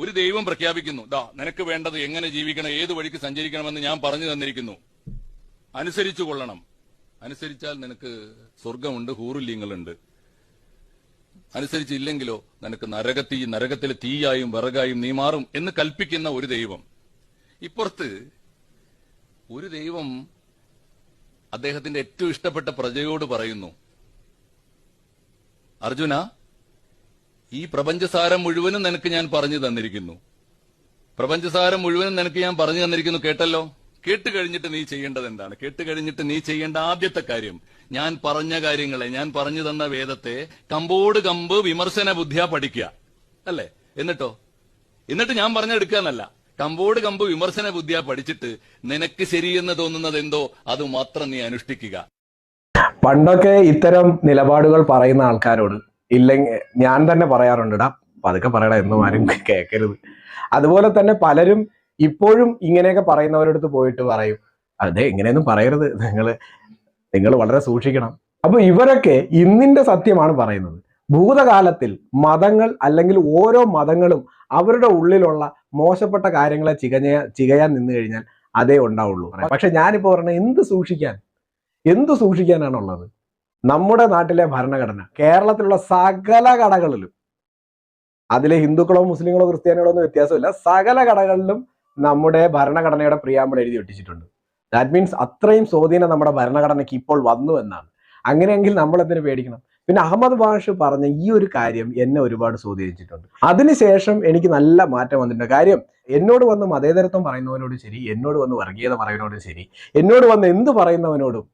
ഒരു ദൈവം പ്രഖ്യാപിക്കുന്നു. ദാ നിനക്ക് വേണ്ടത് എങ്ങനെ ജീവിക്കണം ഏത് വഴിക്ക് സഞ്ചരിക്കണമെന്ന് ഞാൻ പറഞ്ഞു തന്നിരിക്കുന്നു. അനുസരിച്ചു കൊള്ളണം. അനുസരിച്ചാൽ നിനക്ക് സ്വർഗമുണ്ട് ഹൂറുല്യങ്ങളുണ്ട്. അനുസരിച്ചില്ലെങ്കിലോ നിനക്ക് നരകത്തി നരകത്തിലെ തീയായും വിറകായും നീ മാറും എന്ന് കൽപ്പിക്കുന്ന ഒരു ദൈവം. ഇപ്പുറത്ത് ഒരു ദൈവം അദ്ദേഹത്തിന്റെ ഏറ്റവും ഇഷ്ടപ്പെട്ട പ്രജയോട് പറയുന്നു. അർജുന ഈ പ്രപഞ്ചസാരം മുഴുവനും നിനക്ക് ഞാൻ പറഞ്ഞു തന്നിരിക്കുന്നു. പ്രപഞ്ചസാരം മുഴുവനും നിനക്ക് ഞാൻ പറഞ്ഞു തന്നിരിക്കുന്നു. കേട്ടല്ലോ? കേട്ട് കഴിഞ്ഞിട്ട് നീ ചെയ്യേണ്ടത് എന്താണ്? കേട്ട് കഴിഞ്ഞിട്ട് നീ ചെയ്യേണ്ട ആദ്യത്തെ കാര്യം ഞാൻ പറഞ്ഞ കാര്യങ്ങളെ ഞാൻ പറഞ്ഞു തന്ന വേദത്തെ കമ്പോട് കമ്പ് വിമർശന ബുദ്ധിയാ പഠിക്കുക. അല്ലേ? എന്നിട്ടോ? എന്നിട്ട് ഞാൻ പറഞ്ഞെടുക്കാന്നല്ല കമ്പോട് കമ്പ് വിമർശന ബുദ്ധിയ പഠിച്ചിട്ട് നിനക്ക് ശരിയെന്ന് തോന്നുന്നത് എന്തോ അത് മാത്രം നീ അനുഷ്ഠിക്കുക. പണ്ടൊക്കെ ഇത്തരം നിലപാടുകൾ പറയുന്ന ആൾക്കാരോട് ഇല്ലെങ്കിൽ ഞാൻ തന്നെ പറയാറുണ്ടടാ പതുക്കെ പറയടാ എന്നും ആരും കേൾക്കരുത് അതുപോലെ തന്നെ പലരും ഇപ്പോഴും ഇങ്ങനെയൊക്കെ പറയുന്നവരടുത്ത് പോയിട്ട് പറയും അതെ ഇങ്ങനെയൊന്നും പറയരുത്. നിങ്ങൾ നിങ്ങൾ വളരെ സൂക്ഷിക്കണം. അപ്പൊ ഇവരൊക്കെ ഇന്നിന്റെ സത്യമാണ് പറയുന്നത്. ഭൂതകാലത്തിൽ മതങ്ങൾ അല്ലെങ്കിൽ ഓരോ മതങ്ങളും അവരുടെ ഉള്ളിലുള്ള മോശപ്പെട്ട കാര്യങ്ങളെ ചികഞ്ഞ ചികയാൻ നിന്ന് കഴിഞ്ഞാൽ അതേ ഉണ്ടാവുള്ളൂ. പക്ഷെ ഞാനിപ്പോ പറഞ്ഞ എന്ത് സൂക്ഷിക്കാൻ? എന്ത് സൂക്ഷിക്കാനാണുള്ളത്? നമ്മുടെ നാട്ടിലെ ഭരണഘടന കേരളത്തിലുള്ള സകല കടകളിലും അതിലെ ഹിന്ദുക്കളോ മുസ്ലിങ്ങളോ ക്രിസ്ത്യാനികളോ ഒന്നും വ്യത്യാസമില്ല. സകല കടകളിലും നമ്മുടെ ഭരണഘടനയുടെ പ്രിയാമ്പിൾ എഴുതി ഒട്ടിച്ചിട്ടുണ്ട്. ദാറ്റ് മീൻസ് അത്രയും സ്വാധീനം നമ്മുടെ ഭരണഘടനയ്ക്ക് ഇപ്പോൾ വന്നു എന്നാണ്. അങ്ങനെയെങ്കിൽ നമ്മൾ എന്തിനു പേടിക്കണം? പിന്നെ അഹമ്മദ് ബാഷ് പറഞ്ഞ ഈ ഒരു കാര്യം എന്നെ ഒരുപാട് സ്വാധീനിച്ചിട്ടുണ്ട്. അതിനുശേഷം എനിക്ക് നല്ല മാറ്റം വന്നിട്ടുണ്ട്. കാര്യം എന്നോട് വന്ന് മതേതരത്വം പറയുന്നവനോട് ശരി എന്നോട് വന്ന് വർഗീയത പറയുന്നവനോടും ശരി എന്നോട് വന്ന് എന്ത് പറയുന്നവനോടും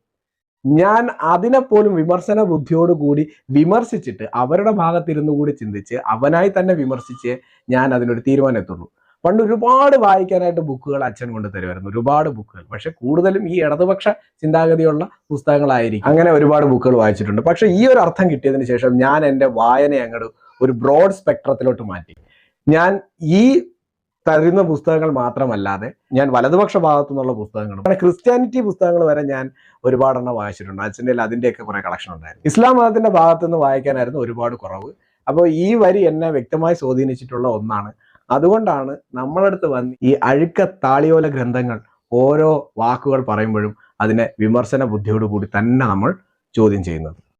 ഞാൻ അതിനെപ്പോലും വിമർശന ബുദ്ധിയോടുകൂടി വിമർശിച്ചിട്ട് അവരുടെ ഭാഗത്തിരുന്നു കൂടി ചിന്തിച്ച് അവനായി തന്നെ വിമർശിച്ച് ഞാൻ അതിനൊരു തീരുമാനം എത്തുള്ളൂ പണ്ട് ഒരുപാട് വായിക്കാനായിട്ട് ബുക്കുകൾ അച്ഛൻ കൊണ്ട് തരുമായിരുന്നു. ഒരുപാട് ബുക്കുകൾ. പക്ഷെ കൂടുതലും ഈ ഇടതുപക്ഷ ചിന്താഗതിയുള്ള പുസ്തകങ്ങളായിരിക്കും. അങ്ങനെ ഒരുപാട് ബുക്കുകൾ വായിച്ചിട്ടുണ്ട്. പക്ഷെ ഈ ഒരു അർത്ഥം കിട്ടിയതിന് ശേഷം ഞാൻ എന്റെ വായന അങ്ങോട്ട് ഒരു ബ്രോഡ് സ്പെക്ട്രത്തിലോട്ട് മാറ്റി. ഞാൻ ഈ തരുന്ന പുസ്തകങ്ങൾ മാത്രമല്ലാതെ ഞാൻ വലതുപക്ഷ ഭാഗത്തു നിന്നുള്ള പുസ്തകങ്ങളും അങ്ങനെ ക്രിസ്ത്യാനിറ്റി പുസ്തകങ്ങൾ വരെ ഞാൻ ഒരുപാടെണ്ണം വായിച്ചിട്ടുണ്ട്. അച്ഛന്റെ അതിന്റെയൊക്കെ കുറെ കളക്ഷൻ ഉണ്ടായിരുന്നു. ഇസ്ലാം മതത്തിന്റെ ഭാഗത്തു നിന്ന് വായിക്കാനായിരുന്നു ഒരുപാട് കുറവ്. അപ്പോൾ ഈ വരി എന്നെ വ്യക്തമായി സ്വാധീനിച്ചിട്ടുള്ള ഒന്നാണ്. അതുകൊണ്ടാണ് നമ്മളടുത്ത് വന്ന് ഈ അഴുക്ക താളിയോല ഗ്രന്ഥങ്ങൾ ഓരോ വാക്കുകൾ പറയുമ്പോഴും അതിനെ വിമർശന ബുദ്ധിയോടുകൂടി തന്നെ നമ്മൾ ചോദ്യം ചെയ്യുന്നത്.